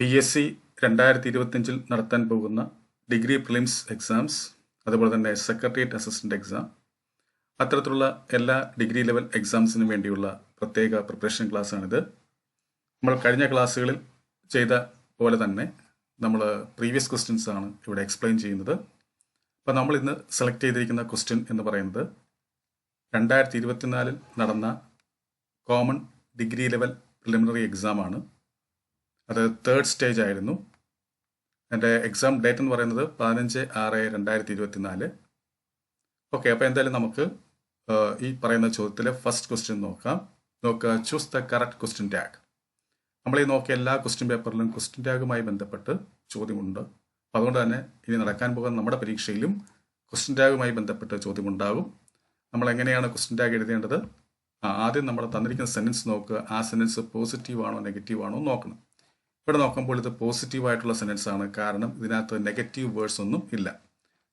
P S C രണ്ടായിരത്തി ഇരുപത്തിയഞ്ചിൽ നടത്താൻ പോകുന്ന ഡിഗ്രി പ്രിലിംസ് എക്സാംസ് അതുപോലെ തന്നെ സെക്രട്ടേറിയറ്റ് അസിസ്റ്റന്റ് എക്സാം അത്തരത്തിലുള്ള എല്ലാ ഡിഗ്രി ലെവൽ എക്സാംസിന് വേണ്ടിയുള്ള പ്രത്യേക പ്രിപ്പറേഷൻ ക്ലാസ്സാണിത്. നമ്മൾ കഴിഞ്ഞ ക്ലാസ്സുകളിൽ ചെയ്ത പോലെ തന്നെ നമ്മൾ പ്രീവിയസ് ക്വസ്റ്റ്യൻസ് ആണ് ഇവിടെ എക്സ്പ്ലെയിൻ ചെയ്യുന്നത്. അപ്പോൾ നമ്മൾ ഇന്ന് സെലക്ട് ചെയ്തിരിക്കുന്ന ക്വസ്റ്റ്യൻ എന്ന് പറയുന്നത് രണ്ടായിരത്തി ഇരുപത്തിനാലിൽ നടന്ന common degree level preliminary exam ആണ് അത് തേർഡ് സ്റ്റേജ് ആയിരുന്നു. എന്റെ എക്സാം ഡേറ്റ് എന്ന് പറയുന്നത് പതിനഞ്ച് ആറ് രണ്ടായിരത്തി ഇരുപത്തി നാല് ഓക്കെ അപ്പോൾ എന്തായാലും നമുക്ക് ഈ പറയുന്ന ചോദ്യത്തിലെ ഫസ്റ്റ് ക്വസ്റ്റ്യൻ നോക്കാം. നോക്കുക choose the correct question tag നമ്മൾ ഈ നോക്കിയ എല്ലാ ക്വസ്റ്റ്യൻ പേപ്പറിലും ക്വസ്റ്റ്യൻ ടാഗുമായി ബന്ധപ്പെട്ട് ചോദ്യമുണ്ട്. അപ്പോൾ അതുകൊണ്ട് തന്നെ ഇനി നടക്കാൻ പോകുന്ന നമ്മുടെ പരീക്ഷയിലും ക്വസ്റ്റ്യൻ ടാഗുമായി ബന്ധപ്പെട്ട് ചോദ്യമുണ്ടാകും. നമ്മൾ എങ്ങനെയാണ് ക്വസ്റ്റ്യൻ ടാഗ് എഴുതേണ്ടത് ആദ്യം നമ്മൾ തന്നിരിക്കുന്ന സെന്റൻസ് നോക്കുക. ആ സെന്റൻസ് പോസിറ്റീവ് ആണോ നെഗറ്റീവ് ആണോ നോക്കണം. ഇവിടെ നോക്കുമ്പോൾ ഇത് പോസിറ്റീവ് ആയിട്ടുള്ള സെന്റൻസ് ആണ്. കാരണം ഇതിനകത്ത് നെഗറ്റീവ് വേർഡ്സ് ഒന്നും ഇല്ല.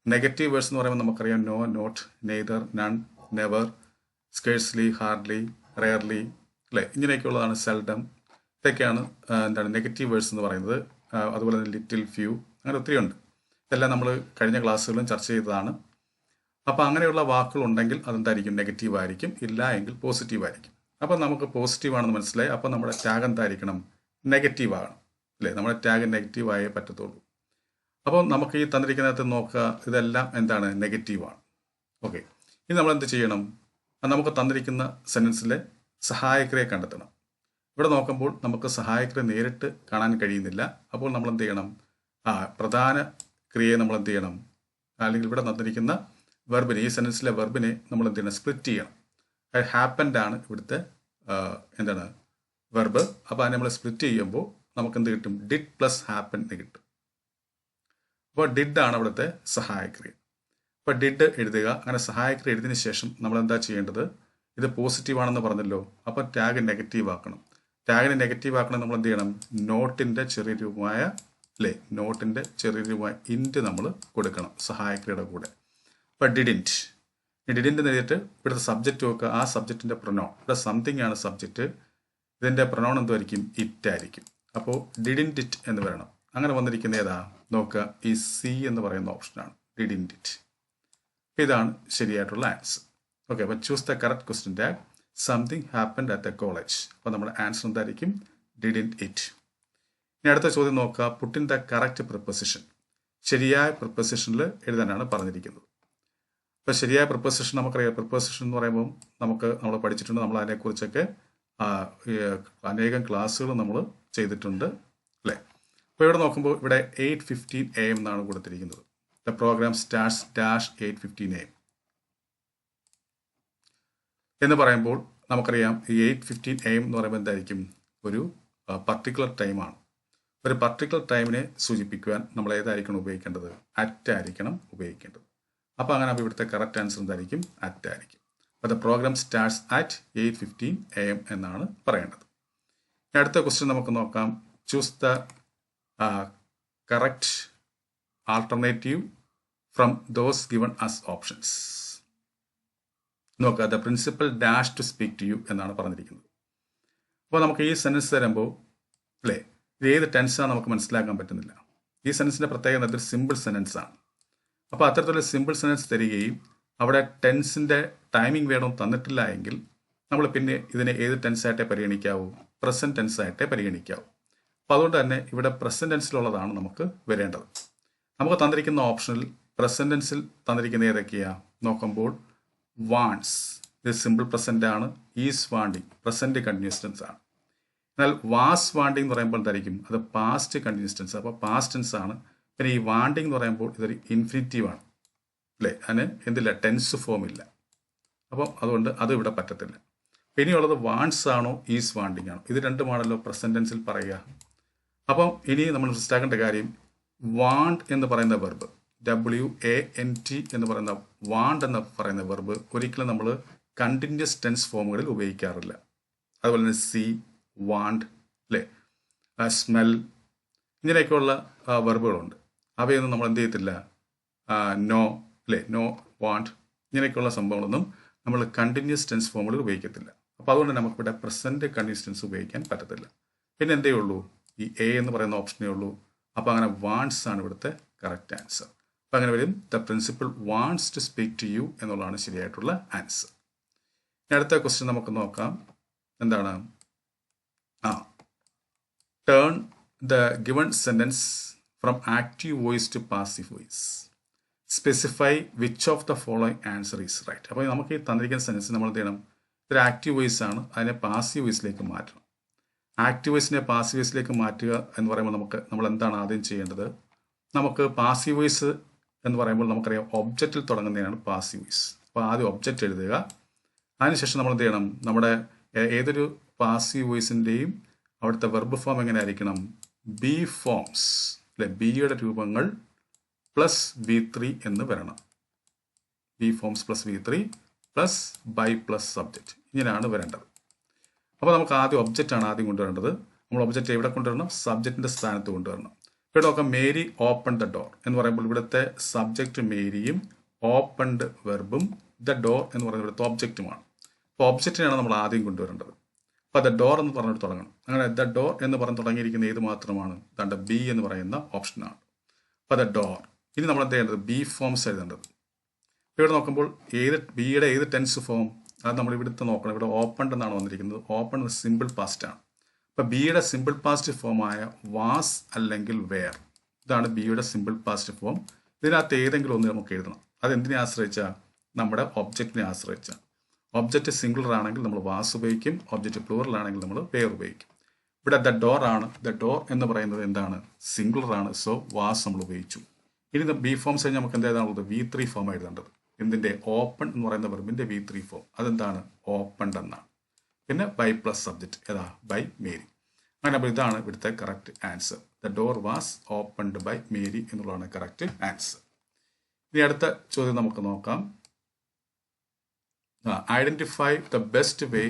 നെഗറ്റീവ് വേർഡ്സ് എന്ന് പറയുമ്പോൾ നമുക്കറിയാം no not neither none never scarcely hardly rarely അല്ലേ? ഇങ്ങനെയൊക്കെയുള്ളതാണ് സെൽഡം ഇതൊക്കെയാണ് എന്താണ് നെഗറ്റീവ് വേർഡ്സ് എന്ന് പറയുന്നത്. അതുപോലെ തന്നെ ലിറ്റിൽ ഫ്യൂ അങ്ങനെ ഒത്തിരി ഉണ്ട്. ഇതെല്ലാം നമ്മൾ കഴിഞ്ഞ ക്ലാസ്സുകളിലും ചർച്ച ചെയ്തതാണ്. അപ്പോൾ അങ്ങനെയുള്ള വാക്കുകൾ ഉണ്ടെങ്കിൽ അതെന്തായിരിക്കും? നെഗറ്റീവ് ആയിരിക്കും. ഇല്ല എങ്കിൽ പോസിറ്റീവ് ആയിരിക്കും. അപ്പോൾ നമുക്ക് പോസിറ്റീവ് ആണെന്ന് മനസ്സിലായി. അപ്പോൾ നമ്മുടെ ടാഗ് എന്തായിരിക്കണം? നെഗറ്റീവ് ആകണം. അല്ലേ? നമ്മുടെ ടാഗ് നെഗറ്റീവ് ആയേ പറ്റത്തുള്ളൂ. അപ്പോൾ നമുക്ക് ഈ തന്നിരിക്കുന്നതിനകത്ത് നോക്കുക ഇതെല്ലാം എന്താണ്? നെഗറ്റീവാണ് ഓക്കെ ഇനി നമ്മൾ എന്ത് ചെയ്യണം? നമുക്ക് തന്നിരിക്കുന്ന സെന്റൻസിലെ സഹായകരെ കണ്ടെത്തണം. ഇവിടെ നോക്കുമ്പോൾ നമുക്ക് സഹായകരെ നേരിട്ട് കാണാൻ കഴിയുന്നില്ല. അപ്പോൾ നമ്മൾ എന്ത് ചെയ്യണം? ആ പ്രധാന ക്രിയയെ നമ്മൾ എന്ത് ചെയ്യണം? അല്ലെങ്കിൽ ഇവിടെ തന്നിരിക്കുന്ന വെർബിനെ ഈ സെന്റൻസിലെ വെർബിനെ നമ്മൾ എന്ത് ചെയ്യണം? സ്പ്ലിറ്റ് ചെയ്യണം. ഹാപ്പൻഡ് ആണ് ഇവിടുത്തെ എന്താണ്? വെർബ് അപ്പോൾ അതിനെ നമ്മൾ സ്പ്ലിറ്റ് ചെയ്യുമ്പോൾ നമുക്ക് എന്ത് കിട്ടും? ഡിഡ് പ്ലസ് ഹാപ്പൻ എന്ന് കിട്ടും. അപ്പോൾ ഡിഡ് ആണ് അവിടുത്തെ സഹായക്രിയ. അപ്പോൾ ഡിഡ് എഴുതുക. അങ്ങനെ സഹായക്രിയ എഴുതിയതിന് ശേഷം നമ്മൾ എന്താ ചെയ്യേണ്ടത്? ഇത് പോസിറ്റീവ് ആണെന്ന് പറഞ്ഞല്ലോ. അപ്പോൾ ടാഗ് നെഗറ്റീവ് ആക്കണം. ടാഗിനെ നെഗറ്റീവ് ആക്കണം നമ്മൾ എന്ത് ചെയ്യണം? നോട്ടിന്റെ ചെറിയ രൂപമായ അല്ലേ? നോട്ടിന്റെ ചെറിയ രൂപമായ ഇന്റ് നമ്മൾ കൊടുക്കണം സഹായക്രിയയുടെ കൂടെ. അപ്പോൾ ഡിഡിന്റ് ഡിഡിന്റ് നേരിട്ട് ഇവിടുത്തെ സബ്ജക്റ്റ് നോക്കുക. ആ സബ്ജക്റ്റിന്റെ പ്രൊനോൺ ഇവിടെ സംതിങ് ആണ് സബ്ജക്റ്റ് ഇതിന്റെ പ്രൊനോൺ എന്തായിരിക്കും ഇറ്റ് ആയിരിക്കും. അപ്പോൾ ഡിഡിന്റ് ഇറ്റ് എന്ന് വരണം. അങ്ങനെ വന്നിരിക്കുന്ന ഏതാ? നോക്കുക. ഈ സി എന്ന് പറയുന്ന ഓപ്ഷനാണ് ഡിഡിന്റ് ഇറ്റ് ഇതാണ് ശരിയായിട്ടുള്ള ആൻസർ ഓക്കെ അപ്പോൾ choose the correct question tag something happened at the college അപ്പോൾ നമ്മുടെ ആൻസർ എന്തായിരിക്കും? ഡിഡിന്റ് ഇറ്റ് ഇനി അടുത്ത ചോദ്യം നോക്കുക. പുട്ടിൻ ദ കറക്റ്റ് പ്രിപ്പസിഷൻ ശരിയായ പ്രിപ്പസിഷനിൽ എഴുതാനാണ് പറഞ്ഞിരിക്കുന്നത്. അപ്പോൾ ശരിയായ പ്രിപ്പസിഷൻ നമുക്കറിയാം. പ്രിപ്പസിഷൻ എന്ന് പറയുമ്പോൾ നമുക്ക് നമ്മൾ പഠിച്ചിട്ടുണ്ട്. നമ്മൾ അതിനെക്കുറിച്ചൊക്കെ അനേകം ക്ലാസ്സുകൾ നമ്മൾ ചെയ്തിട്ടുണ്ട് അല്ലേ? അപ്പോൾ ഇവിടെ നോക്കുമ്പോൾ ഇവിടെ എയ്റ്റ് ഫിഫ്റ്റീൻ എ എം എന്നാണ് കൊടുത്തിരിക്കുന്നത്. The programme starts dash eight fifteen A M എന്ന് പറയുമ്പോൾ നമുക്കറിയാം ഈ എയ്റ്റ് ഫിഫ്റ്റീൻ എ എം എന്ന് പറയുമ്പോൾ എന്തായിരിക്കും? ഒരു പർട്ടിക്കുലർ ടൈമാണ് ഒരു പർട്ടിക്കുലർ ടൈമിനെ സൂചിപ്പിക്കുവാൻ നമ്മൾ ഏതായിരിക്കണം ഉപയോഗിക്കേണ്ടത്? അറ്റ് ആയിരിക്കണം ഉപയോഗിക്കേണ്ടത്. അപ്പോൾ അങ്ങനെ അപ്പോൾ ഇവിടുത്തെ കറക്റ്റ് ആൻസർ എന്തായിരിക്കും? അറ്റ് ആയിരിക്കും. അപ്പോൾ the programme starts at eight fifteen A M എന്നാണ് പറയേണ്ടത്. അടുത്ത ക്വസ്റ്റ്യൻ നമുക്ക് നോക്കാം. Choose the correct alternative from those given as options നോക്കുക the principal dash to speak to you എന്നാണ് പറഞ്ഞിരിക്കുന്നത്. അപ്പോൾ നമുക്ക് ഈ സെന്റൻസ് തരുമ്പോൾ അല്ലേ ഇത് ഏത് ടെൻസാണ് നമുക്ക് മനസ്സിലാക്കാൻ പറ്റുന്നില്ല. ഈ സെന്റൻസിന്റെ പ്രത്യേകത ഇതൊരു സിമ്പിൾ സെന്റൻസ് ആണ്. അപ്പോൾ അത്തരത്തിലുള്ള സിമ്പിൾ സെന്റൻസ് തരികയും അവിടെ ടെൻസിന്റെ ടൈമിംഗ് വേണം തന്നിട്ടില്ല എങ്കിൽ നമ്മൾ പിന്നെ ഇതിനെ ഏത് ടെൻസായിട്ടേ പരിഗണിക്കാവൂ? പ്രസന്റ് ടെൻസായിട്ടേ പരിഗണിക്കാവൂ. അപ്പോൾ അതുകൊണ്ട് തന്നെ ഇവിടെ പ്രസന്റ് ടെൻസിലുള്ളതാണ് നമുക്ക് വരേണ്ടത്. നമുക്ക് തന്നിരിക്കുന്ന ഓപ്ഷനിൽ പ്രസന്റ് ടെൻസിൽ തന്നിരിക്കുന്ന ഏതൊക്കെയാണ് നോക്കുമ്പോൾ വാൺസ് ഇത് സിമ്പിൾ പ്രസന്റ് ആണ് is wanting present continuous tense ആണ്. എന്നാൽ വാസ് വാണ്ടിങ് എന്ന് പറയുമ്പോൾ എന്തായിരിക്കും? അത് പാസ്റ്റ് കണ്ടിന്യൂസ് ടെൻസ് അപ്പോൾ പാസ്റ്റ് ടെൻസ് ആണ്. പിന്നെ ഈ വാണ്ടിങ് എന്ന് പറയുമ്പോൾ ഇതൊരു ഇൻഫിനിറ്റീവ് ആണ്. അല്ലേ? അതിന് എന്തില്ല? ടെൻസ് ഫോം ഇല്ല. അപ്പം അതുകൊണ്ട് അതും ഇവിടെ പറ്റത്തില്ല. ഇനിയുള്ളത് വാൺസ് ആണോ ഈസ് വാണ്ടിങ് ആണോ? ഇത് രണ്ടുമാണല്ലോ പ്രസന്റൻസിൽ പറയുക. അപ്പം ഇനി നമ്മൾ മനസ്സിലാക്കേണ്ട കാര്യം വാണ്ട് എന്ന് പറയുന്ന verb W A N T എന്ന് പറയുന്ന വാണ്ട് എന്ന് പറയുന്ന വെർബ് ഒരിക്കലും നമ്മൾ കണ്ടിന്യൂസ് ടെൻസ് ഫോമുകളിൽ ഉപയോഗിക്കാറില്ല. അതുപോലെ തന്നെ സി വാണ്ട് അല്ലേ സ്മെൽ ഇങ്ങനെയൊക്കെയുള്ള വെർബുകളുണ്ട് അവയൊന്നും നമ്മൾ എന്ത് ചെയ്യത്തില്ല. നോ അല്ലേ നോ വാണ്ട് ഇങ്ങനെയൊക്കെയുള്ള സംഭവങ്ങളൊന്നും നമ്മൾ കണ്ടിന്യൂസ് ടെൻസ് ഫോമുകളിൽ ഉപയോഗിക്കത്തില്ല. അപ്പോൾ അതുകൊണ്ട് നമുക്കിവിടെ പ്രസന്റ് കണ്ടീഷൻസ് ഉപയോഗിക്കാൻ പറ്റത്തില്ല. പിന്നെ എന്തേ ഉള്ളൂ? ഈ എ എന്ന് പറയുന്ന ഓപ്ഷനേ ഉള്ളൂ. അപ്പോൾ അങ്ങനെ വാൺസ് ആണ് ഇവിടുത്തെ കറക്റ്റ് ആൻസർ അപ്പോൾ അങ്ങനെ വരും. The principal wants to speak to you എന്നുള്ളതാണ് ശരിയായിട്ടുള്ള ആൻസർ ഇനി അടുത്ത ക്വസ്റ്റ്യൻ നമുക്ക് നോക്കാം. എന്താണ്? ആ. Turn the given sentence from active voice to passive voice specify which of the following answer is right അപ്പോൾ നമുക്ക് ഈ തന്നിരിക്കുന്ന സെന്റൻസ് നമ്മൾ എന്ത് ചെയ്യണം? ഇതൊരു ആക്റ്റീവ് വോയിസ് ആണ്. അതിനെ പാസീവ് വോയിസിലേക്ക് മാറ്റണം. ആക്റ്റീവ് വോയിസിനെ പാസീവ് വോയിസിലേക്ക് മാറ്റുക എന്ന് പറയുമ്പോൾ നമുക്ക് നമ്മൾ എന്താണ് ആദ്യം ചെയ്യേണ്ടത്? നമുക്ക് പാസീവ് വോയിസ് എന്ന് പറയുമ്പോൾ നമുക്കറിയാം ഒബ്ജക്റ്റിൽ തുടങ്ങുന്നതാണ് പാസീവ് വോയിസ് അപ്പോൾ ആദ്യം ഒബ്ജക്റ്റ് എഴുതുക. അതിനുശേഷം നമ്മൾ എന്ത് ചെയ്യണം? നമ്മുടെ ഏതൊരു പാസീവ് വോയിസിന്റെയും അവിടുത്തെ വെർബ് ഫോം എങ്ങനെ ആയിരിക്കണം ബി ഫോംസ് അല്ലെ ബിയുടെ രൂപങ്ങൾ പ്ലസ് ബി ത്രീ എന്ന് വരണം. Be forms plus B three plus by plus subject ഇങ്ങനെയാണ് വരേണ്ടത്. അപ്പോൾ നമുക്ക് ആദ്യം ഒബ്ജക്റ്റ് ആണ് ആദ്യം കൊണ്ടുവരേണ്ടത്. നമ്മൾ ഒബ്ജക്റ്റ് എവിടെ കൊണ്ടുവരണം? സബ്ജക്റ്റിന്റെ സ്ഥാനത്ത് കൊണ്ടുവരണം. ഇവിടെ നോക്കാം മേരി ഓപ്പൺ ദ ഡോർ എന്ന് പറയുമ്പോൾ ഇവിടുത്തെ സബ്ജക്റ്റ് മേരിയും ഓപ്പൺഡ് വെർബും ദ ഡോർ എന്ന് പറയുന്നത് ഇവിടുത്തെ ഒബ്ജക്റ്റുമാണ് അപ്പോൾ ഒബ്ജക്റ്റിനാണ് നമ്മൾ ആദ്യം കൊണ്ടുവരേണ്ടത്. അപ്പോൾ ദ ഡോർ എന്ന് പറഞ്ഞിട്ട് തുടങ്ങണം. അങ്ങനെ ദ ഡോർ എന്ന് പറഞ്ഞ് തുടങ്ങിയിരിക്കുന്ന ഏത് മാത്രമാണ്? ദണ്ട ബി എന്ന് പറയുന്ന ഓപ്ഷനാണ് അപ്പോൾ ദ ഡോർ ഇനി നമ്മൾ എന്ത് ചെയ്യേണ്ടത്? ബി ഫോംസ് എഴുതേണ്ടത്. ഇവിടെ നോക്കുമ്പോൾ ഏത് ബിയുടെ ഏത് ടെൻസ് ഫോം അത് നമ്മൾ ഇവിടുത്തെ നോക്കണം. ഇവിടെ ഓപ്പൺ എന്നാണ് വന്നിരിക്കുന്നത്. ഓപ്പൺ സിമ്പിൾ പാസ്റ്റ് ആണ്. അപ്പോൾ ബിയുടെ സിമ്പിൾ പാസ്റ്റ് ഫോമായ വാസ് അല്ലെങ്കിൽ വെയർ ഇതാണ് ബിയുടെ സിമ്പിൾ പാസ്റ്റ് ഫോം ഇതിനകത്ത് ഏതെങ്കിലും ഒന്ന് നമുക്ക് എഴുതണം. അത് എന്തിനെ ആശ്രയിച്ചാൽ നമ്മുടെ ഒബ്ജക്റ്റിനെ ആശ്രയിച്ചാണ് ഒബ്ജക്റ്റ് സിംഗിളർ ആണെങ്കിൽ നമ്മൾ വാസ് ഉപയോഗിക്കും. ഒബ്ജക്റ്റ് പ്ലൂറൽ ആണെങ്കിൽ നമ്മൾ വെയർ ഉപയോഗിക്കും. ഇവിടെ ദ ഡോർ ആണ്. ദ ഡോർ എന്ന് പറയുന്നത് എന്താണ്? സിംഗിളർ ആണ്. സോ വാസ് നമ്മൾ ഉപയോഗിച്ചു. ഇനി ബി ഫോംസ് കഴിഞ്ഞാൽ നമുക്ക് എന്താണുള്ളത് വി ത്രീ ഫോം എഴുതേണ്ടത്. എന്തിന്റെ ഓപ്പൺ എന്ന് പറയുന്ന വെർബിന്റെ വി ത്രീ ഫോം അതെന്താണ്? ഓപ്പൺഡ് എന്നാണ്. പിന്നെ ബൈ പ്ലസ് സബ്ജക്റ്റ് ഏതാ? ബൈ മേരി അങ്ങനെ അപ്പോൾ ഇതാണ് ഇവിടുത്തെ correct answer the door was opened by Mary എന്നുള്ളതാണ് കറക്റ്റ് ആൻസർ ഇനി അടുത്ത ചോദ്യം നമുക്ക് നോക്കാം. Identify the best way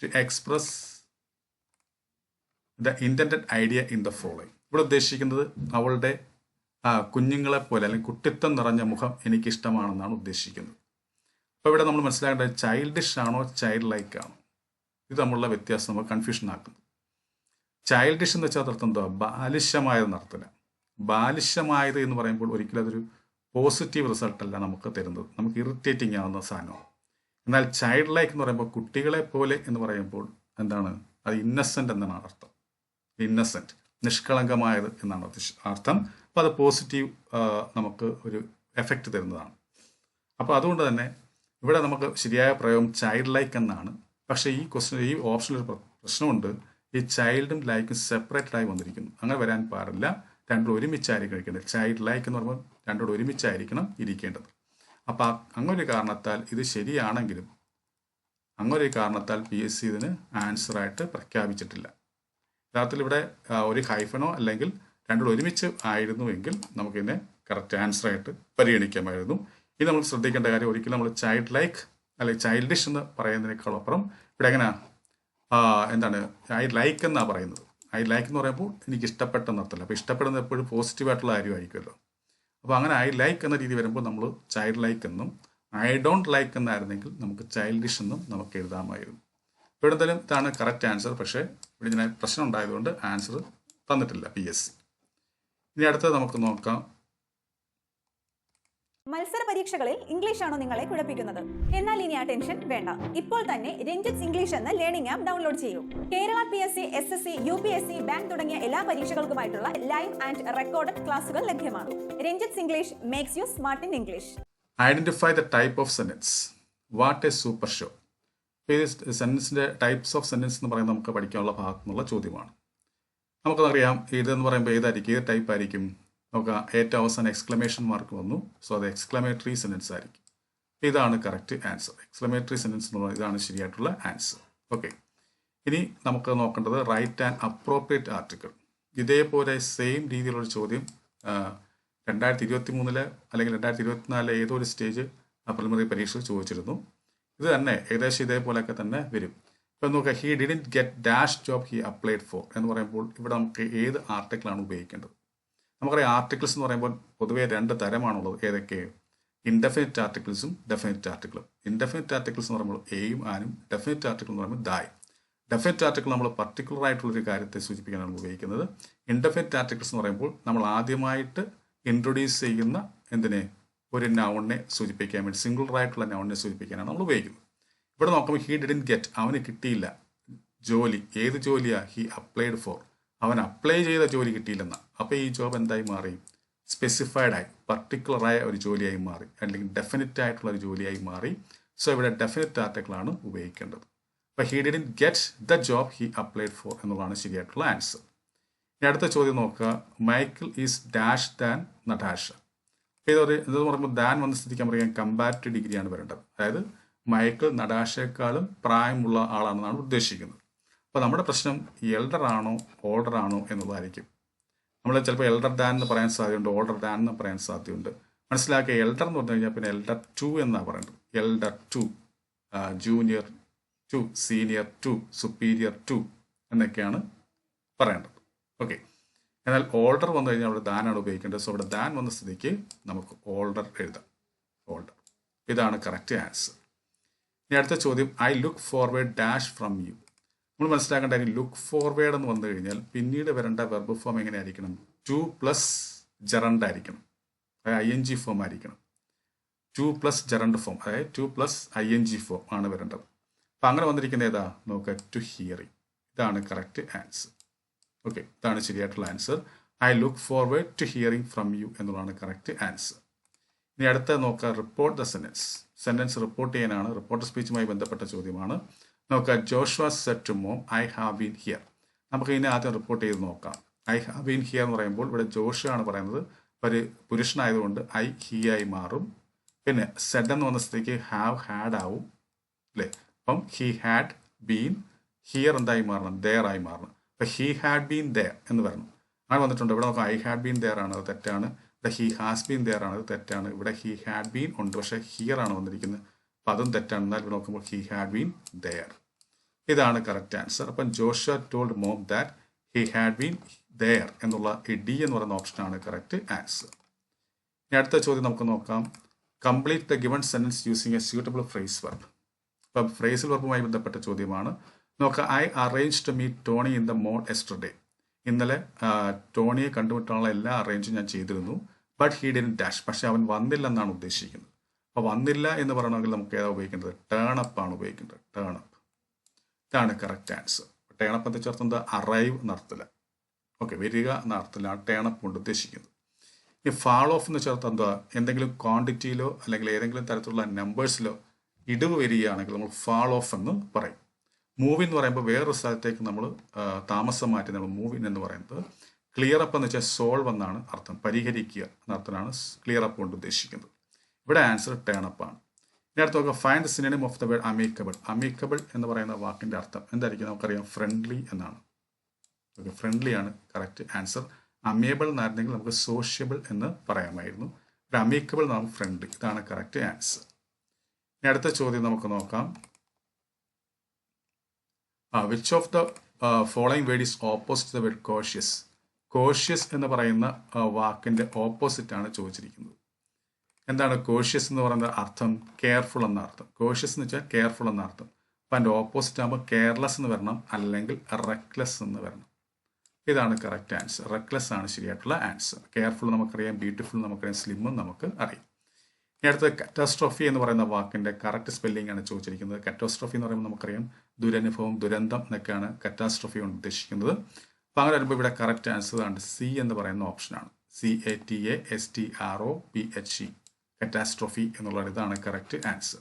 to express the intend idea in the following ഇവിടെ ഉദ്ദേശിക്കുന്നത് അവളുടെ ആ കുഞ്ഞുങ്ങളെ പോലെ അല്ലെങ്കിൽ കുട്ടിത്തം നിറഞ്ഞ മുഖം എനിക്ക് ഇഷ്ടമാണെന്നാണ് ഉദ്ദേശിക്കുന്നത്. അപ്പോൾ ഇവിടെ നമ്മൾ മനസ്സിലാക്കേണ്ടത് ചൈൽഡിഷ് ആണോ ചൈൽഡ് ലൈക്ക് ആണോ? ഇത് തമ്മിലുള്ള വ്യത്യാസം നമ്മൾ കൺഫ്യൂഷൻ ആക്കുന്നു. ചൈൽഡിഷ് എന്ന് വെച്ചാൽ അർത്ഥം എന്താ? ബാലിഷ്യമായത് അർത്ഥമില്ല ബാലിഷ്യമായത് എന്ന് പറയുമ്പോൾ ഒരിക്കലും അതൊരു പോസിറ്റീവ് റിസൾട്ട് അല്ല നമുക്ക് തരുന്നത്. നമുക്ക് ഇറിറ്റേറ്റിംഗ് ആവുന്ന സാധനമാണ്. എന്നാൽ ചൈൽഡ് ലൈക്ക് എന്ന് പറയുമ്പോൾ കുട്ടികളെ പോലെ എന്ന് പറയുമ്പോൾ എന്താണ്? അത് ഇന്നസെന്റ് എന്നാണ് അർത്ഥം. ഇന്നസെന്റ് നിഷ്കളങ്കമായത് എന്നാണ് അർത്ഥം. അപ്പോൾ അത് പോസിറ്റീവ് നമുക്ക് ഒരു എഫക്റ്റ് തരുന്നതാണ്. അപ്പോൾ അതുകൊണ്ട് തന്നെ ഇവിടെ നമുക്ക് ശരിയായ പ്രയോഗം ചൈൽഡ് ലൈക്ക് എന്നാണ്. പക്ഷേ ഈ ക്വസ്റ്റ്യൻ ഈ ഓപ്ഷനിൽ പ്രശ്നമുണ്ട്. ഈ ചൈൽഡും ലൈക്കും സെപ്പറേറ്റഡ് ആയി വന്നിരിക്കുന്നു. അങ്ങനെ വരാൻ പാടില്ല. രണ്ടും ഒരുമിച്ചായിരിക്കും ഇരിക്കേണ്ടത് ചൈൽഡ് ലൈക്ക് എന്ന് പറയുമ്പോൾ രണ്ടോട് ഒരുമിച്ചായിരിക്കണം ഇരിക്കേണ്ടത്. അപ്പോൾ അങ്ങനെ അങ്ങനൊരു കാരണത്താൽ ഇത് ശരിയാണെങ്കിലും അങ്ങനൊരു കാരണത്താൽ പി എസ് സി ഇതിന് ആൻസറായിട്ട് പ്രഖ്യാപിച്ചിട്ടില്ല. യഥാർത്ഥത്തിൽ ഇവിടെ ഒരു ഹൈഫനോ അല്ലെങ്കിൽ രണ്ടും ഒരുമിച്ച് ആയിരുന്നുവെങ്കിൽ നമുക്കിതിനെ കറക്റ്റ് ആൻസർ ആയിട്ട് പരിഗണിക്കാമായിരുന്നു. ഇനി നമ്മൾ ശ്രദ്ധിക്കേണ്ട കാര്യം ഒരിക്കലും നമ്മൾ ചൈൽഡ് ലൈക്ക് അല്ലെങ്കിൽ ചൈൽഡിഷ് എന്ന് പറയുന്നതിനേക്കാൾ അപ്പുറം ഇവിടെ എങ്ങനെ? എന്താണ്? ഐ ലൈക്ക് എന്നാണ് പറയുന്നത്. ഐ ലൈക്ക് എന്ന് പറയുമ്പോൾ എനിക്ക് ഇഷ്ടപ്പെട്ടെന്ന് അർത്ഥമല്ല. അപ്പോൾ ഇഷ്ടപ്പെടുന്ന എപ്പോഴും പോസിറ്റീവായിട്ടുള്ള കാര്യമായിരിക്കുമല്ലോ. അപ്പോൾ അങ്ങനെ ഐ ലൈക്ക് എന്ന രീതി വരുമ്പോൾ നമ്മൾ ചൈൽഡ് ലൈക്ക് എന്നും ഐ ഡോണ്ട് ലൈക്ക് എന്നായിരുന്നെങ്കിൽ നമുക്ക് ചൈൽഡിഷ് എന്നും നമുക്ക് എഴുതാമായിരുന്നു. ഇവിടെ എന്തായാലും ഇതാണ് കറക്റ്റ് ആൻസർ പക്ഷേ ഇവിടെ ഇങ്ങനെ പ്രശ്നം ഉണ്ടായതുകൊണ്ട് ആൻസർ തന്നിട്ടില്ല പി എസ് സി ഇനി അടുത്തത് നമുക്ക് നോക്കാം. മത്സര പരീക്ഷകളിൽ ഇംഗ്ലീഷ് ആണോ നിങ്ങളെ കുഴപ്പിക്കുന്നത്? എന്നാൽ ഇനി ആ ടെൻഷൻ വേണ്ട. ഇപ്പോൾ തന്നെ രഞ്ജിത്ത് ഇംഗ്ലീഷ് എന്ന ലേണിംഗ് ആപ്പ് ഡൗൺലോഡ് ചെയ്യൂ. Kerala P S C S S C U P S C bank തുടങ്ങിയ എല്ലാ പരീക്ഷകൾക്കുമായിട്ടുള്ള ലൈവ് ആൻഡ് റെക്കോർഡഡ് ക്ലാസുകൾ ലഭ്യമാണ് Ranjith English makes you smart in English identify the type of sentence what a super show ഇത് സെന്റൻസിന്റെ types of sentence എന്ന് പറയുന്നത് നമുക്ക് പഠിക്കാനുള്ള ഭാഗത്തു നിന്നുള്ള ചോദ്യമാണ്. നമുക്കതറിയാം ഇതെന്ന് പറയുമ്പോൾ ഏതായിരിക്കും? ഏത് ടൈപ്പ് ആയിരിക്കും? നമുക്ക് ഏറ്റവും അവസാനം എക്സ്ക്ലമേഷൻ മാർക്ക് വന്നു. സോ അത് എക്സ്ക്ലമേറ്ററി സെന്റൻസ് ആയിരിക്കും. ഇതാണ് കറക്റ്റ് ആൻസർ എക്സ്ക്ലമേറ്ററി സെന്റൻസ് എന്ന് പറയുന്നത് ഇതാണ് ശരിയായിട്ടുള്ള ആൻസർ ഓക്കെ ഇനി നമുക്ക് നോക്കേണ്ടത് റൈറ്റ് ആൻഡ് അപ്രോപ്രിയേറ്റ് ആർട്ടിക്കിൾ ഇതേപോലെ സെയിം രീതിയിലുള്ള ചോദ്യം രണ്ടായിരത്തി ഇരുപത്തി മൂന്നിൽ അല്ലെങ്കിൽ രണ്ടായിരത്തി ഇരുപത്തിനാലിലെ ഏതോ ഒരു സ്റ്റേജ് പ്രിലിമിനറി പരീക്ഷയിൽ ചോദിച്ചിരുന്നു. ഇത് തന്നെ ഏകദേശം ഇതേപോലെയൊക്കെ തന്നെ വരും. ഇപ്പം നോക്കുക he didn't get dash job he applied for എന്ന് പറയുമ്പോൾ ഇവിടെ നമുക്ക് ഏത് ആർട്ടിക്കിളാണ് ഉപയോഗിക്കേണ്ടത്? നമുക്കറിയാം ആർട്ടിക്കിൾസ് എന്ന് പറയുമ്പോൾ പൊതുവേ രണ്ട് തരമാണുള്ളത്. ഏതൊക്കെ? ഇൻഡെഫിനിറ്റ് ആർട്ടിക്കിൾസും ഡെഫിനിറ്റ് ആർട്ടിക്കിളും ഇൻഡെഫിനിറ്റ് ആർട്ടിക്കിൾസ് എന്ന് പറയുമ്പോൾ എയും ആനും ഡെഫിനിറ്റ് ആർട്ടിക്കിൾ എന്ന് പറയുമ്പോൾ ദായ് ഡെഫിനിറ്റ് ആർട്ടിക്കിൾ നമ്മൾ പർട്ടിക്കുലർ ആയിട്ടുള്ളൊരു കാര്യത്തെ സൂചിപ്പിക്കാനാണ് ഉപയോഗിക്കുന്നത്. ഇൻഡെഫിനിറ്റ് ആർട്ടിക്കിൾസ് എന്ന് പറയുമ്പോൾ നമ്മൾ ആദ്യമായിട്ട് ഇൻട്രൊഡ്യൂസ് ചെയ്യുന്ന എന്തിനെ? ഒരു നൗണിനെ സൂചിപ്പിക്കാൻ വേണ്ടി സിംഗുലർ ആയിട്ടുള്ള നൗണിനെ സൂചിപ്പിക്കാനാണ് നമ്മൾ ഉപയോഗിക്കുന്നത്. ഇവിടെ നോക്കുമ്പോൾ ഹീ ഡിഡൻ ഗെറ്റ് അവന് കിട്ടിയില്ല. ജോലി ഏത് ജോലിയാ ഹി അപ്ലൈഡ് ഫോർ അവൻ അപ്ലൈ ചെയ്ത ജോലി കിട്ടിയില്ലെന്ന. അപ്പോൾ ഈ ജോബ് എന്തായി മാറി? സ്പെസിഫൈഡ് ആയി പർട്ടിക്കുലറായ ഒരു ജോലിയായി മാറി അല്ലെങ്കിൽ ഡെഫിനറ്റ് ആയിട്ടുള്ള ഒരു ജോലിയായി മാറി. സോ ഇവിടെ ഡെഫിനറ്റ് ആർട്ടിക്കിളാണ് ഉപയോഗിക്കേണ്ടത്. അപ്പോൾ he didn't get the job he applied for എന്നുള്ളതാണ് ശരിയായിട്ടുള്ള ആൻസർ ഇനി അടുത്ത ചോദ്യം നോക്കുക. Michael is dash than Natasha ഇതൊരു ഇതെന്ന് പറയുമ്പോൾ ദാൻ വന്ന സ്ഥിതിക്ക് പറയാൻ കമ്പാരിറ്റീവ് ഡിഗ്രിയാണ് വരേണ്ടത്. അതായത് മൈക്കിൾ നടാശയെക്കാളും പ്രായമുള്ള ആളാണെന്നാണ് ഉദ്ദേശിക്കുന്നത്. അപ്പോൾ നമ്മുടെ പ്രശ്നം എൽഡർ ആണോ ഓൾഡർ ആണോ എന്നുള്ളതായിരിക്കും നമ്മൾ ചിലപ്പോൾ എൽഡർ ദാൻ എന്ന് പറയാൻ സാധ്യതയുണ്ട് ഓൾഡർ ദാൻ എന്ന് പറയാൻ സാധ്യതയുണ്ട്. മനസ്സിലാക്കിയ എൽഡർ എന്ന് പറഞ്ഞു കഴിഞ്ഞാൽ പിന്നെ എൽഡർ ടു എന്നാണ് പറയുന്നത് elder to junior to senior to superior to എന്നൊക്കെയാണ് പറയേണ്ടത്. ഓക്കെ എന്നാൽ ഓൾഡർ വന്നു കഴിഞ്ഞാൽ അവിടെ ദാനാണ് ഉപയോഗിക്കേണ്ടത്. സോ അവിടെ ദാൻ വന്ന സ്ഥിതിക്ക് നമുക്ക് ഓൾഡർ എഴുതാം. ഓൾഡർ ഇതാണ് കറക്റ്റ് ആൻസർ ഇനി അടുത്ത ചോദ്യം I look forward dash from you നമ്മൾ മനസ്സിലാക്കേണ്ട കാര്യം ലുക്ക് ഫോർവേഡ് എന്ന് വന്നു കഴിഞ്ഞാൽ പിന്നീട് വരേണ്ട വെർബ് ഫോം എങ്ങനെയായിരിക്കണം? ടു പ്ലസ് ജറണ്ട് ആയിരിക്കണം. അതായത് ഐ എൻ ജി ഫോം ആയിരിക്കണം. ടു പ്ലസ് ജറണ്ട് ഫോം അതായത് to plus I N G form ആണ് വരേണ്ടത്. അപ്പം അങ്ങനെ വന്നിരിക്കുന്ന ഏതാ? നോക്കുക ടു ഹിയറിംഗ് ഇതാണ് കറക്റ്റ് ആൻസർ ഓക്കെ ഇതാണ് ശരിയായിട്ടുള്ള answer I look forward to hearing from you എന്നുള്ളതാണ് കറക്റ്റ് ആൻസർ ഇനി അടുത്ത നോക്കുക report the sentence sentence report ചെയ്യാനാണ് റിപ്പോർട്ട് സ്പീച്ചുമായി ബന്ധപ്പെട്ട ചോദ്യമാണ്. നോക്കുക Joshua said to mom I have been here നമുക്ക് ഇതിനെ ആദ്യം റിപ്പോർട്ട് ചെയ്ത് നോക്കാം. ഐ ഹാവ് ബീൻ ഹിയർ എന്ന് പറയുമ്പോൾ ഇവിടെ ജോഷ ആണ് പറയുന്നത്. ഒരു പുരുഷനായതുകൊണ്ട് ഐ ഹി ആയി മാറും. പിന്നെ സെഡ് എന്ന് വന്ന സ്ഥിതിക്ക് ഹാവ് ഹാഡ് ആവും. അല്ലേ അപ്പം ഹി ഹാഡ് ബീൻ ഹിയർ എന്തായി മാറണം? ദെയർ ആയി മാറണം. അപ്പം ഹി ഹാഡ് ബീൻ ദർ എന്ന് പറഞ്ഞു. അങ്ങനെ വന്നിട്ടുണ്ട്. ഇവിടെ നോക്കാം. ഐ ഹാഡ് ബീൻ ദർ ആണ്. അത് തെറ്റാണ്. ഇവിടെ ഹി ഹാസ് ബീൻ ദർ ആണ്. അത് തെറ്റാണ്. ഇവിടെ ഹി ഹാഡ് ബീൻ ഉണ്ട്. പക്ഷേ ഹിയർ ആണ് വന്നിരിക്കുന്നത്. അപ്പം അതും തെറ്റാണ്. എന്നാൽ ഇവിടെ നോക്കുമ്പോൾ ഹി ഹാഡ് ബീൻ ദർ ഇതാണ് കറക്റ്റ് ആൻസർ അപ്പം Joshua told mom that he had been there എന്നുള്ള ഈ ഡി എന്ന് പറയുന്ന ഓപ്ഷനാണ് കറക്റ്റ് ആൻസർ ഇനി അടുത്ത ചോദ്യം നമുക്ക് നോക്കാം. Complete the given sentence using a suitable phrase verb അപ്പം ഫ്രേസിൽ വർബുമായി ബന്ധപ്പെട്ട ചോദ്യമാണ്. നോക്കാം I arrange to meet Tony in the mall yesterday ഇന്നലെ ടോണിയെ കണ്ടുമുട്ടാനുള്ള എല്ലാ അറേഞ്ചും ഞാൻ ചെയ്തിരുന്നു ബട്ട് ഹീ ഡിൻ ഡാഷ് പക്ഷെ അവൻ വന്നില്ല എന്നാണ് ഉദ്ദേശിക്കുന്നത്. അപ്പോൾ വന്നില്ല എന്ന് പറയണമെങ്കിൽ നമുക്ക് ഏതാ ഉപയോഗിക്കേണ്ടത്? ടേൺ അപ്പ് ആണ് ഉപയോഗിക്കേണ്ടത്. ടേൺ അപ്പ് ഇതാണ് കറക്റ്റ് ആൻസർ ടേൺ അപ്പ് എന്ന് ചേർത്തുന്നത് അറൈവ് എന്നർത്ഥത്തില്ല ഓക്കെ വരിക എന്ന അർത്ഥത്തിലാണ് ടേൺ അപ്പ് കൊണ്ട് ഉദ്ദേശിക്കുന്നത് ഈ ഫാൾ ഓഫ് എന്ന് ചേർത്ത് എന്താ? എന്തെങ്കിലും ക്വാണ്ടിറ്റിയിലോ അല്ലെങ്കിൽ ഏതെങ്കിലും തരത്തിലുള്ള നമ്പേഴ്സിലോ ഇടിവ് വരികയാണെങ്കിൽ നമ്മൾ ഫാൾ ഓഫ് എന്ന് പറയും. മൂവി എന്ന് പറയുമ്പോൾ വേറൊരു സ്ഥലത്തേക്ക് നമ്മൾ താമസം മാറ്റി നമ്മൾ മൂവി എന്ന് പറയുന്നത്. ക്ലിയർ അപ്പ് എന്ന് വെച്ചാൽ സോൾവ് എന്നാണ് അർത്ഥം പരിഹരിക്കുക എന്ന അർത്ഥത്തിലാണ് ക്ലിയർ അപ്പ് കൊണ്ട് ഉദ്ദേശിക്കുന്നത്. ഇവിടെ ആൻസർ ടേൺ അപ്പ് ആണ്. ഇനി അടുത്ത് നോക്കുക find synonym of the word amicable amicable എന്ന് പറയുന്ന വാക്കിന്റെ അർത്ഥം എന്തായിരിക്കും? നമുക്കറിയാം ഫ്രണ്ട്ലി എന്നാണ്. ഓക്കെ ഫ്രണ്ട്ലി ആണ് കറക്റ്റ് ആൻസർ അമിയബിൾ എന്നായിരുന്നെങ്കിൽ നമുക്ക് സോഷ്യബിൾ എന്ന് പറയാമായിരുന്നു. അമീക്കബിൾ നമുക്ക് ഫ്രണ്ട്ലി ഇതാണ് കറക്റ്റ് ആൻസർ ഇനി അടുത്ത ചോദ്യം നമുക്ക് നോക്കാം. ആ which of the following word is opposite the word cautious cautious എന്ന് പറയുന്ന വാക്കിന്റെ ആണ് ചോദിച്ചിരിക്കുന്നത്. എന്താണ് കോഷ്യസ് എന്ന് പറയുന്ന അർത്ഥം? കെയർഫുൾ എന്ന അർത്ഥം. കോഷ്യസ് എന്ന് വെച്ചാൽ കെയർഫുൾ എന്ന അർത്ഥം. അപ്പം അതിന്റെ ഓപ്പോസിറ്റ് ആകുമ്പോൾ കെയർലെസ് എന്ന് വരണം അല്ലെങ്കിൽ റെക്ലെസ് എന്ന് വരണം. ഇതാണ് കറക്റ്റ് ആൻസർ റെക്ലെസ് ആണ് ശരിയായിട്ടുള്ള ആൻസർ കെയർഫുൾ നമുക്കറിയാം ബ്യൂട്ടിഫുൾ നമുക്കറിയാം സ്ലിമ്മും നമുക്ക് അറിയാം. ഇനി അടുത്ത കറ്റാസ്ട്രോഫി എന്ന് പറയുന്ന വാക്കിന്റെ കറക്റ്റ് സ്പെല്ലിംഗ് ആണ് ചോദിച്ചിരിക്കുന്നത്. കറ്റാസ്ട്രോഫി എന്ന് പറയുമ്പോൾ നമുക്കറിയാം ദുരനുഭവം ദുരന്തം എന്നൊക്കെയാണ് കറ്റാസ്ട്രോഫി കൊണ്ട് ഉദ്ദേശിക്കുന്നത്. അപ്പോൾ അങ്ങനെ വരുമ്പോൾ ഇവിടെ കറക്റ്റ് ആൻസർ ആണ് സി എന്ന് പറയുന്ന ഓപ്ഷനാണ് C A T A S T R O P H E catastrophe എന്നുള്ള ഇതാണ് കറക്റ്റ് ആൻസർ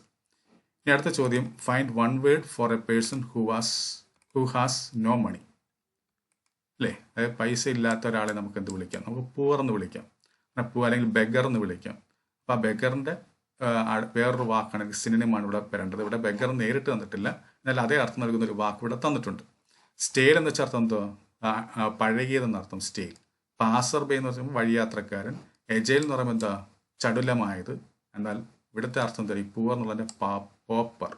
ഇനി അടുത്ത ചോദ്യം. Find one word for a person who was who has no money അല്ലേ? അതായത് പൈസ ഇല്ലാത്ത ഒരാളെ നമുക്ക് എന്ത് വിളിക്കാം? നമുക്ക് പൂവർ എന്ന് വിളിക്കാം. പൂ അല്ലെങ്കിൽ ബെഗർ എന്ന് വിളിക്കാം. അപ്പോൾ ആ ബെഗറിന്റെ വേറൊരു വാക്കാണ് സിനിമയാണ് ഇവിടെ വരേണ്ടത്. ഇവിടെ ബെഗർ നേരിട്ട് തന്നിട്ടില്ല എന്നാൽ അതേ അർത്ഥം നൽകുന്ന ഒരു വാക്ക് ഇവിടെ തന്നിട്ടുണ്ട്. സ്റ്റേൽ എന്ന് വെച്ചാൽ അർത്ഥം എന്തോ? ആ, അർത്ഥം സ്റ്റേൽ പാസർ ബേ എന്ന് പറയുമ്പോൾ വഴിയാത്രക്കാരൻ. എജയിൽ എന്ന് പറയുമ്പോൾ എന്താ? ചടുലമായത്. എന്നാൽ ഇവിടുത്തെ അർത്ഥം എന്താ? പൂവർ എന്നുള്ളതിന്റെ പാ പോപ്പർ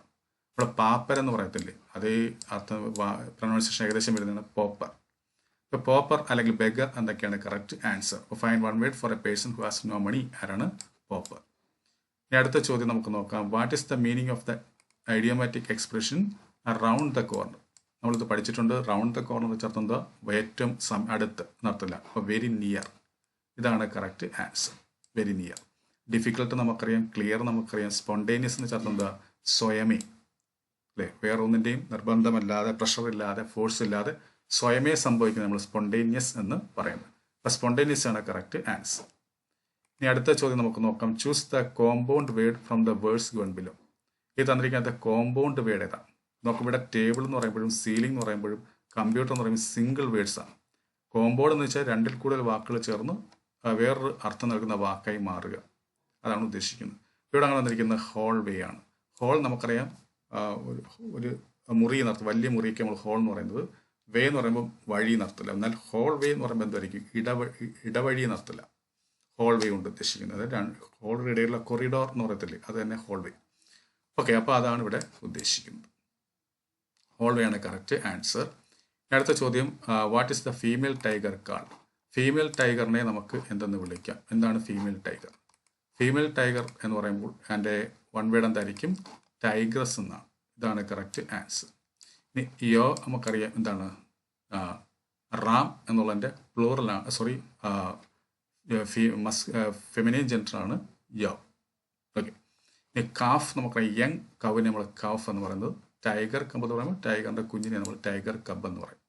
ഇവിടെ പാപ്പർ എന്ന് പറയത്തില്ലേ? അതേ അർത്ഥം പ്രൊനൗൺസിയേഷൻ ഏകദേശം വരുന്നതാണ് പോപ്പർ ഇപ്പോൾ പോപ്പർ അല്ലെങ്കിൽ ബെഗർ എന്തൊക്കെയാണ്? Correct answer fine one word for a person who has no money ആരാണ്? പോപ്പർ ഇനി അടുത്ത ചോദ്യം നമുക്ക് നോക്കാം. What is the meaning of the idiomatic expression round the corner നമ്മളിത് പഠിച്ചിട്ടുണ്ട്. റൗണ്ട് ദ കോർണർ എന്ന് വെച്ചാൽ എന്താ? ഏറ്റവും സം അടുത്ത് നടത്തില്ല അപ്പോൾ വെരി നിയർ ഇതാണ് correct answer very near difficult നമുക്കറിയാം. ക്ലിയർ നമുക്കറിയാം. സ്പോണ്ടേനിയസ് എന്ന് വെച്ചാൽ എന്താ? സ്വയമേ. അല്ലേ? വേറെ ഒന്നിന്റെയും നിർബന്ധമല്ലാതെ പ്രഷർ ഇല്ലാതെ ഫോഴ്സ് ഇല്ലാതെ സ്വയമേ സംഭവിക്കുന്ന നമ്മൾ സ്പോണ്ടേനിയസ് എന്ന് പറയുന്നത്. അപ്പോൾ സ്പോണ്ടേനിയസ് ആണ് കറക്റ്റ് ആൻസർ ഇനി അടുത്ത ചോദ്യം നമുക്ക് നോക്കാം. Choose the compound word from the words given below ഈ തന്നിരിക്കുന്ന കോമ്പൗണ്ട് വേർഡ് ഏതാണ് നോക്കുമ്പോൾ ഇവിടെ ടേബിൾ എന്ന് പറയുമ്പോഴും സീലിംഗ് എന്ന് പറയുമ്പോഴും കമ്പ്യൂട്ടർ എന്ന് പറയുമ്പോൾ സിംഗിൾ വേർഡ്സ് ആണ് കോമ്പൗണ്ട് എന്ന് വെച്ചാൽ രണ്ടിൽ കൂടുതൽ വാക്കുകൾ ചേർന്ന് വേറൊരു അർത്ഥം നൽകുന്ന വാക്കായി മാറുക. അതാണ് ഉദ്ദേശിക്കുന്നത്. ഇവിടെ അങ്ങനെ വന്നിരിക്കുന്നത് ഹോൾ വേ ആണ്. ഹോൾ നമുക്കറിയാം ഒരു മുറി എന്നർത്ഥം വലിയ മുറിക്ക് നമ്മൾ ഹോൾ എന്ന് പറയുന്നത്. വേ എന്ന് പറയുമ്പോൾ വഴി എന്നർത്ഥമില്ല. എന്നാൽ ഹോൾ വേ എന്ന് പറയുമ്പോൾ എന്തായിരിക്കും? ഇടവഴി ഇടവഴി എന്നർത്ഥമില്ല. ഹോൾ വേ കൊണ്ട് ഉദ്ദേശിക്കുന്നത്. അതായത് ഹോൾ ഇടയിലുള്ള കൊറിഡോർ എന്ന് പറയത്തില്ലേ? അത് തന്നെ ഹോൾ വേ ഓക്കെ അപ്പോൾ അതാണ് ഇവിടെ ഉദ്ദേശിക്കുന്നത്. ഓൾവേ ആണ് കറക്റ്റ് ആൻസർ അടുത്ത ചോദ്യം what is the female tiger call female ടൈഗറിനെ നമുക്ക് എന്തെന്ന് വിളിക്കാം? എന്താണ് ഫീമെയിൽ ടൈഗർ ഫീമെയിൽ ടൈഗർ എന്ന് പറയുമ്പോൾ അതിന്റെ വൺ വേഡ് എന്തായിരിക്കും? ടൈഗ്രസ് എന്നാണ്. ഇതാണ് കറക്റ്റ് ആൻസർ ഇനി യോ നമുക്കറിയാം എന്താണ്? റാം എന്നുള്ളതിന്റെ പ്ലൂറലാണ് സോറി ഫീ മസ് ഫെമിനൈൻ ജെൻഡറാണ് യോ. ഓക്കെ കാഫ് നമുക്കറിയാം യങ് കവിനെ നമ്മൾ കാഫ് എന്ന് പറയുന്നത്. ടൈഗർ കമ്പ് എന്ന് പറയുമ്പോൾ ടൈഗറിന്റെ കുഞ്ഞിനെ നമ്മൾ ടൈഗർ കബ് എന്ന് പറയും.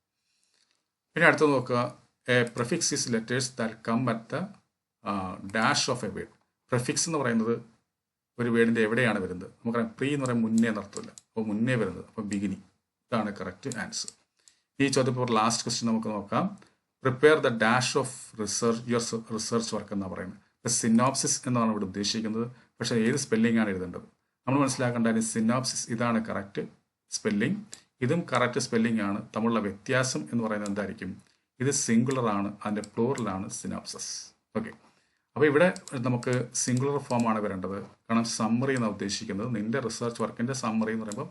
പിന്നെ അടുത്ത് നോക്കുക. A prefix is letters that come at the dash of a word prefix എന്ന് പറയുന്നത് ഒരു വേർഡിന്റെ എവിടെയാണ് വരുന്നത്? നമുക്കറിയാം പ്രീ എന്ന് പറയുമ്പോൾ മുന്നേ നടത്തില്ല അപ്പോൾ മുന്നേ വരുന്നത്. അപ്പോൾ ബിഗിനി ഇതാണ് കറക്റ്റ് ആൻസർ ഈ ചോദ്യപ്പോൾ ലാസ്റ്റ് ക്വസ്റ്റ്യൻ നമുക്ക് നോക്കാം. Prepare the dash of research your research work എന്നാണ് പറയുന്നത്. സിനോപ്സിസ് എന്നാണ് ഇവിടെ ഉദ്ദേശിക്കുന്നത്. പക്ഷേ ഏത് ആണ് എഴുതേണ്ടത്? നമ്മൾ മനസ്സിലാക്കേണ്ട സിനോപ്സിസ് ഇതാണ് കറക്റ്റ് സ്പെല്ലിംഗ് ഇതും കറക്റ്റ് സ്പെല്ലിംഗ് ആണ്. തമ്മിലുള്ള വ്യത്യാസം എന്ന് പറയുന്നത് എന്തായിരിക്കും? ഇത് സിംഗുലർ ആണ് അതിന്റെ പ്ലൂറലാണ് സിനോപ്സസ് ഓക്കെ അപ്പോൾ ഇവിടെ നമുക്ക് സിംഗുലർ ഫോം ആണ് വരേണ്ടത്. കാരണം സമ്മറി എന്നാണ് ഉദ്ദേശിക്കുന്നത്. നിന്റെ റിസർച്ച് വർക്കിന്റെ സമ്മറി എന്ന് പറയുമ്പോൾ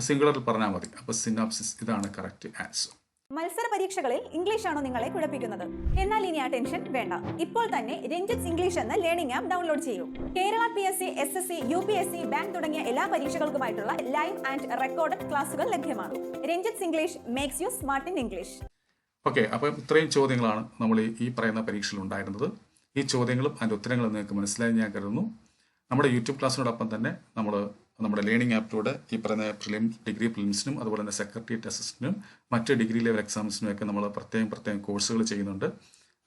സിംഗുലറിൽ പറഞ്ഞാൽ മതി. അപ്പോൾ സിനോപ്സിസ് ഇതാണ് കറക്റ്റ് ആൻസർ മത്സര പരീക്ഷകളിൽ ഇംഗ്ലീഷാണോ നിങ്ങളെ കുഴപ്പിക്കുന്നത്? എന്നാൽ ഇനി ആ ടെൻഷൻ വേണ്ട. ഇപ്പോൾ തന്നെ രഞ്ജിത്ത് ഇംഗ്ലീഷ് എന്ന ലേണിംഗ് ആപ്പ് ഡൗൺലോഡ് ചെയ്യൂ. Kerala P S C S S C U P S C bank തുടങ്ങിയ എല്ലാ പരീക്ഷകൾക്കുമായിട്ടുള്ള ലൈവ് ആൻഡ് റെക്കോർഡഡ് ക്ലാസുകൾ ലഭ്യമാണ്. Ranjith English makes you smart in English okay അപ്പം ഇത്രയും ചോദ്യങ്ങളാണ് നമ്മൾ ഈ- പറയുന്ന പരീക്ഷയിൽ ഉണ്ടായിരുന്നത്. ഈ ചോദ്യങ്ങളും അതിന്റെ ഉത്തരങ്ങളും നിങ്ങൾക്ക് മനസ്സിലായി ഞാൻ കരുതുന്നു. നമ്മുടെ യൂട്യൂബ് ക്ലാസ്സിനോടൊപ്പം തന്നെ നമ്മൾ നമ്മുടെ ലേണിംഗ് ആപ്പിലൂടെ ഈ പറയുന്ന പ്രിലിം ഡിഗ്രി പ്രിലിംസിനും അതുപോലെ തന്നെ സെക്രട്ടേറിയറ്റ് അസിസ്റ്റന്റിനും മറ്റ് ഡിഗ്രി ലെവൽ എക്സാംസിനും ഒക്കെ നമ്മൾ പ്രത്യേകം പ്രത്യേകം കോഴ്സുകൾ ചെയ്യുന്നുണ്ട്.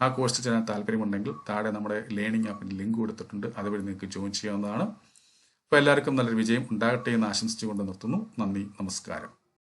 ആ കോഴ്സ് ചെയ്യാൻ താല്പര്യമുണ്ടെങ്കിൽ താഴെ നമ്മുടെ ലേണിംഗ് ആപ്പിന്റെ ലിങ്ക് കൊടുത്തിട്ടുണ്ട്. അതുവഴി നിങ്ങൾക്ക് ജോയിൻ ചെയ്യാവുന്നതാണ്. അപ്പോൾ എല്ലാവർക്കും നല്ലൊരു വിജയം ഉണ്ടാകട്ടെ എന്ന് ആശംസിച്ചുകൊണ്ട് നിർത്തുന്നു. നന്ദി നമസ്കാരം.